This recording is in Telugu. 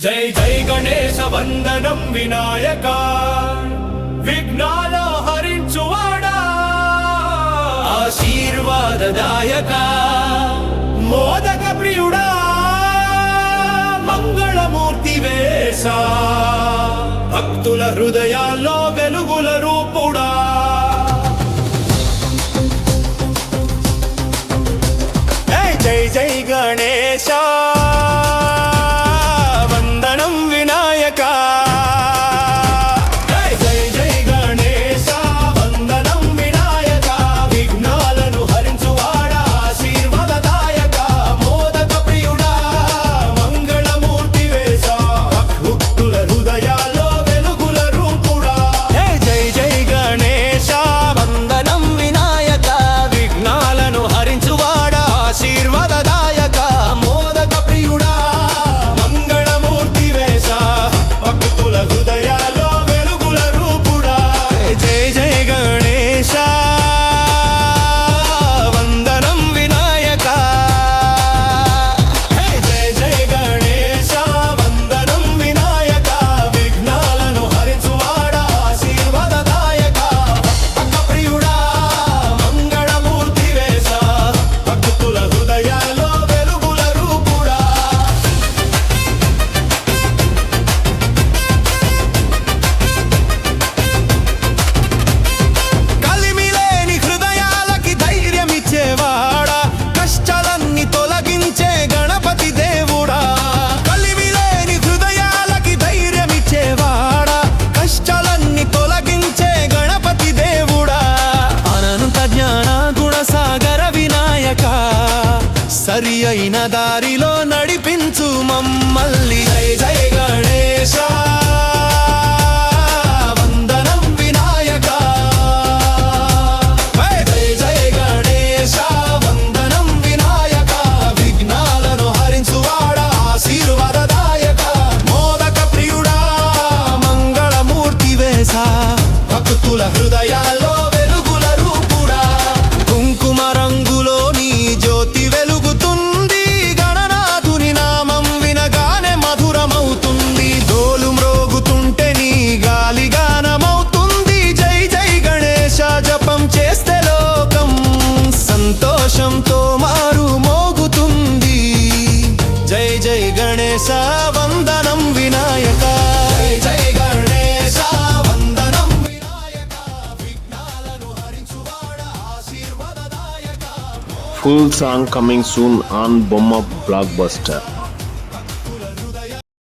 జై జై గణేశ వందనం వినాయక. విఘ్నాల హరించువాడా. ఆశీర్వాదదాయక. మోదక ప్రియుడా. మంగళమూర్తి వేస భక్తుల హృదయాల్లో వెలుగుల రూపుడా. జై జై గణేశా. సరి అయిన దారిలో జై గణేశ వందనం వినాయక. జై జై గణేశ వందనం వినాయక. విఘ్నాలను హరించువాడ ఆశీర్వదదాయక. Full song coming soon on Bomma blockbuster